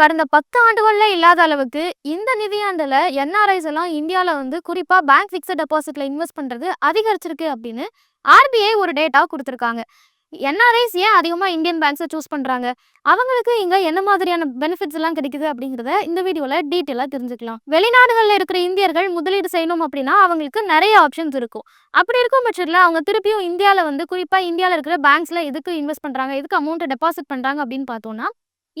கடந்த பத்து ஆண்டுகள்ல இல்லாத அளவுக்கு இந்த நிதியாண்டுல என்ஆர்ஐஸ் எல்லாம் இந்தியாவில் வந்து குறிப்பா பேங்க் ஃபிக்ஸட் டெபாசிட்ல இன்வெஸ்ட் பண்றது அதிகரிச்சிருக்கு அப்படின்னு ஆர்பிஐ ஒரு டேட்டா கொடுத்துருக்காங்க. என்ஆர்ஐஸ் ஏன் அதிகமா இந்தியன் பேங்க்ஸை சூஸ் பண்றாங்க? அவங்களுக்கு இங்க என்ன மாதிரியான பெனிஃபிட்ஸ் எல்லாம் கிடைக்குது அப்படிங்கறத இந்த வீடியோல டீட்டெயிலா தெரிஞ்சுக்கலாம். வெளிநாடுகள்ல இருக்கிற இந்தியர்கள் முதலீடு செய்யணும் அப்படின்னா அவங்களுக்கு நிறைய ஆப்ஷன்ஸ் இருக்கும். அப்படி இருக்கும் பட்சத்துல அவங்க திருப்பியும் இந்தியாவில் வந்து குறிப்பா இந்தியாவில் இருக்கிற பேங்க்ஸ்ல எதுக்கு இன்வெஸ்ட் பண்றாங்க? எதுக்கு அமௌண்ட் டெபாசிட் பண்றாங்க அப்படின்னு பார்த்தோம்னா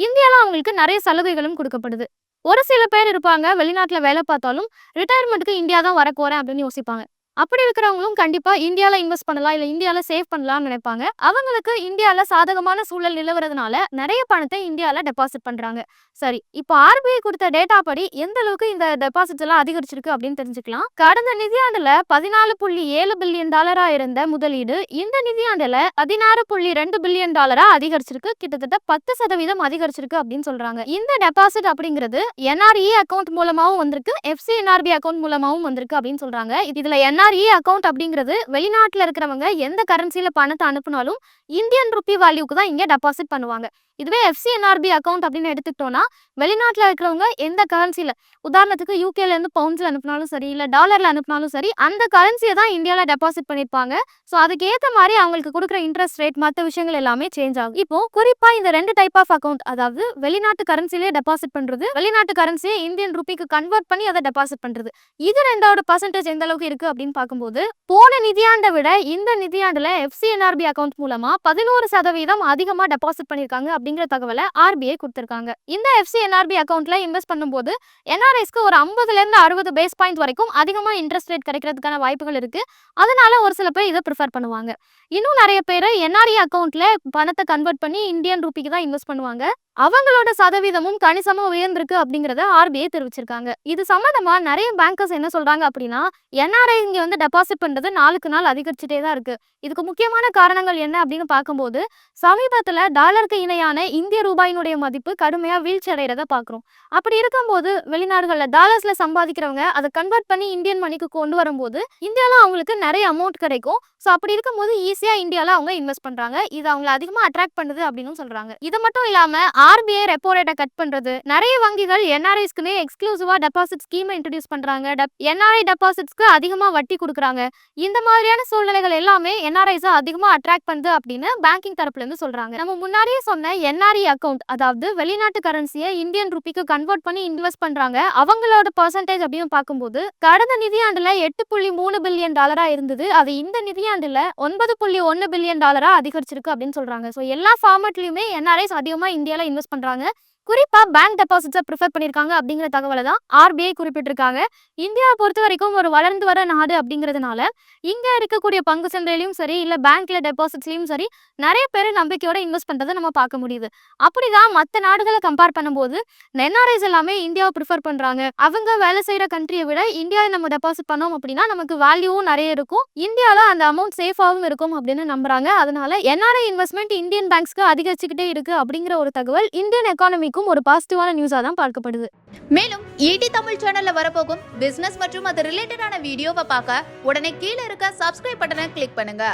இந்தியாவில் அவங்களுக்கு நிறைய சலுகைகளும் கொடுக்கப்படுது. ஒரு சில பேர் இருப்பாங்க வெளிநாட்டில் வேலை பார்த்தாலும் ரிட்டையர்மெண்ட்டுக்கு இந்தியா தான் வரக்கு அப்படின்னு யோசிப்பாங்க. அப்படி இருக்கிறவங்களும் கண்டிப்பா இந்தியால இன்வெஸ்ட் பண்ணலாம் இல்ல இந்தியால சேவ் பண்ணலாம்னு நினைப்பாங்க. அவங்களுக்கு இந்தியால சாதகமான சூழல் நிலவுறதுனால நிறைய பணத்தை இந்தியால டெபாசிட் பண்றாங்க. சரி இப்போ ஆர்பிஐ கொடுத்த டேட்டா படி எந்த அளவுக்கு இந்த டெபாசிட்ஸ் எல்லாம் அதிகரிச்சிருக்கு அப்படின்னு தெரிஞ்சுக்கலாம். கடந்த நிதியாண்டுல பதினாலு புள்ளி ஏழு பில்லியன் டாலரா இருந்த முதலீடு இந்த நிதியாண்டுல பதினாறு புள்ளி ரெண்டு பில்லியன் டாலரா அதிகரிச்சிருக்கு. கிட்டத்தட்ட பத்து சதவீதம் அதிகரிச்சிருக்கு அப்படின்னு சொல்றாங்க. இந்த டெபாசிட் அப்படிங்கிறது என்ஆர்இ அக்கௌண்ட் மூலமாவும் வந்திருக்கு எஃப்சிஎன்ஆர்பி அக்கௌண்ட் மூலமாவும் வந்திருக்கு அப்படின்னு சொல்றாங்க. இதுல என்ஆர்இ அக்கௌண்ட் அப்படிங்கிறது வெளிநாட்டில் இருக்கிறவங்க எந்த கரன்சியில் பணத்தை அனுப்புனாலும் இந்தியன் ருப்பி வேல்யூக்கு தான் இங்கே டெபாசிட் பண்ணுவாங்க. இதுவே எஃப்சிஎன்ஆர்பி அக்கௌண்ட் அப்படின்னு எடுத்துக்கிட்டோம்னா வெளிநாட்டில் இருக்கிறவங்க எந்த கரன்சியில் உதாரணத்துக்கு யூகேலேருந்து இருந்து அனுப்பினாலும் சரி இல்லை டாலர்ல அனுப்பினாலும் சரி அந்த கரன்சியை தான் இந்தியால டெபாசிட் பண்ணியிருப்பாங்க ஸோ அதுக்கேற்ற மாதிரி அவங்களுக்கு கொடுக்குற இன்ட்ரெஸ்ட் ரேட் மற்ற விஷயங்கள் எல்லாமே சேஞ்ச் ஆகும். இப்போ குறிப்பாக இந்த ரெண்டு டைப் ஆஃப் அக்கௌண்ட் அதாவது வெளிநாட்டு கரன்சிலே டெபாசிட் பண்ணுறது வெளிநாட்டு கரன்சியை இந்தியன் ருப்பிக்கு கன்வெர்ட் பண்ணி அதை டெபாசிட் பண்ணுறது இது ரெண்டோட பர்சன்டேஜ் எந்த அளவுக்கு இருக்கு அப்படின்னு பார்க்கும்போது போன நிதியாண்டை விட இந்த நிதியாண்டுல எஃப்சிஎன்ஆர்பி அக்கௌண்ட் மூலமா பதினோரு சதவீதம் அதிகமா டெபாசிட் பண்ணிருக்காங்க அப்படிங்கிற தகவலை ஆர்பிஐ கொடுத்திருக்காங்க. இந்த எஃப்சிஎன்ஆர்பி அக்கௌண்ட்ல இன்வெஸ்ட் பண்ணும்போது என்ஆர்ஐஸ்க்கு ஒரு ஐம்பதுல இருந்து அறுபது பேஸ் பாயிண்ட் வரைக்கும் அதிகமா இன்ட்ரெஸ்ட் ரேட் கிடைக்கிறதுக்கான வாய்ப்புகள் இருக்கு. அதனால ஒரு சில பேர் இதை ப்ரிஃபர் பண்ணுவாங்க. இன்னும் நிறைய பேர் என்ஆர்இ அக்கௌண்ட்ல பணத்தை கன்வெர்ட் பண்ணி இந்தியன் ரூபிக்கு தான் இன்வெஸ்ட் பண்ணுவாங்க. அவங்களோட சதவீதமும் கணிசமா உயர்ந்திருக்கு அப்படிங்கறத ஆர்பிஐ தெரிவிச்சிருக்காங்க. இது சம்பந்தமா நிறைய பேங்கர்ஸ் என்ன சொல்றாங்க அப்படின்னா என்ஆர்ஐ இங்க வந்து டெபாசிட் பண்ணுறது நாளுக்கு நாள் அதிகரிச்சுட்டே தான் இருக்குது இதுக்கு முக்கியமான காரணங்கள் என்ன அப்படின்னு பார்க்கும்போது சமீபத்தில் டாலருக்கு இணையான இந்திய ரூபாயினுடைய மதிப்பு கடுமையாக வீழ்ச்சி அடைகிறத பார்க்குறோம். அப்படி இருக்கும்போது வெளிநாடுகளில் டாலர்ஸ்ல சம்பாதிக்கிறவங்க அதை கன்வெர்ட் பண்ணி இந்தியன் மணிக்கு கொண்டு வரும்போது இந்தியாவில் அவங்களுக்கு நிறைய அமௌண்ட் கிடைக்கும். ஸோ அப்படி இருக்கும்போது ஈஸியாக இந்தியாவில் அவங்க இன்வெஸ்ட் பண்ணுறாங்க இது அவங்களை அதிகமாக அட்ராக்ட் பண்ணுது அப்படின்னு சொல்றாங்க. இது மட்டும் இல்லாமல் ஆர்பிஐ ரெப்போ ரேட்டை கட் பண்ணுறது நிறைய வங்கிகள் என்ஆர்ஐஸ்க்குமே எக்ஸ்க்ளூசிவாக டெபாசிட் ஸ்கீமை இன்ட்ரடியூஸ் பண்ணுறாங்க என்ஆர்ஐ டெபாசிட்ஸ்க்கு அதிகமாக வட்டி கொடுக்குறாங்க. இந்த மாதிரியான சூழ்நிலைகள் எல்லாமே என்ஆர்ஐஸை அதிகமாக அட்ராக்ட் பண்ணுது அப்படின்னு பேங்கிங் தரப்புல இருந்து சொல்றாங்க. நம்ம முன்னாடியே சொன்ன என்ஆர்இ அக்கௌண்ட் அதாவது வெளிநாட்டு கரன்சியை இந்தியன் ருபிக்கு கன்வெர்ட் பண்ணி இன்வெஸ்ட் பண்றாங்க. அவங்களோட பர்சன்டேஜ் அப்படின்னு பார்க்கும்போது கடந்த நிதியாண்டுல எட்டு புள்ளி மூணு பில்லியன் டாலரா இருந்தது. அது இந்த நிதியாண்டுல ஒன்பது புள்ளி ஒன்னு பில்லியன் டாலரா அதிகரிச்சிருக்கு அப்படின்னு சொல்றாங்க. ஸோ எல்லா ஃபார்மட்லையுமே என்ஆர்ஐஸ் அதிகமா இந்தியால இன்வெஸ்ட் பண்றாங்க. குறிப்பா பேங்க் டெபாசிட்ஸை ப்ரிஃபர் பண்ணியிருக்காங்க அப்படிங்கிற தகவலை தான் ஆர்பிஐ குறிப்பிட்டிருக்காங்க. இந்தியாவை பொறுத்த வரைக்கும் ஒரு வளர்ந்து வர நாடு அப்படிங்கிறதுனால இங்க இருக்கக்கூடிய பங்கு சந்தையிலையும் சரி இல்ல பேங்க்ல டெபாசிட்ஸ்லயும் சரி நிறைய பேர் நம்பிக்கையோட இன்வெஸ்ட் பண்றதை நம்ம பார்க்க முடியுது. அப்படிதான் மற்ற நாடுகளை கம்பேர் பண்ணும்போது என்ஆர்ஐஸ் எல்லாமே இந்தியாவை ப்ரிஃபர் பண்றாங்க. அவங்க வேலை செய்யற கண்ட்ரியை விட இந்தியாவில் நம்ம டெபாசிட் பண்ணோம் அப்படின்னா நமக்கு வேல்யூவும் நிறைய இருக்கும். இந்தியாவில் அந்த அமௌண்ட் சேஃபாகவும் இருக்கும் அப்படின்னு நம்புறாங்க. அதனால என்ஆர்ஐ இன்வெஸ்ட்மெண்ட் இந்தியன் பேங்க்ஸ்க்கு அதிகரிச்சுக்கிட்டே இருக்கு அப்படிங்கிற ஒரு தகவல் இந்தியன் எக்கானமிக்கும் ஒரு பாசிட்டிவான நியூஸாக தான் பார்க்கப்படுது. மேலும் ஈடி தமிழ் சேனல்ல வரப்போகும் பிசினஸ் மற்றும் அது ரிலேட்டடான வீடியோவை பார்க்க உடனே கீழே இருக்க சப்ஸ்கிரைப் பட்டனை கிளிக் பண்ணுங்க.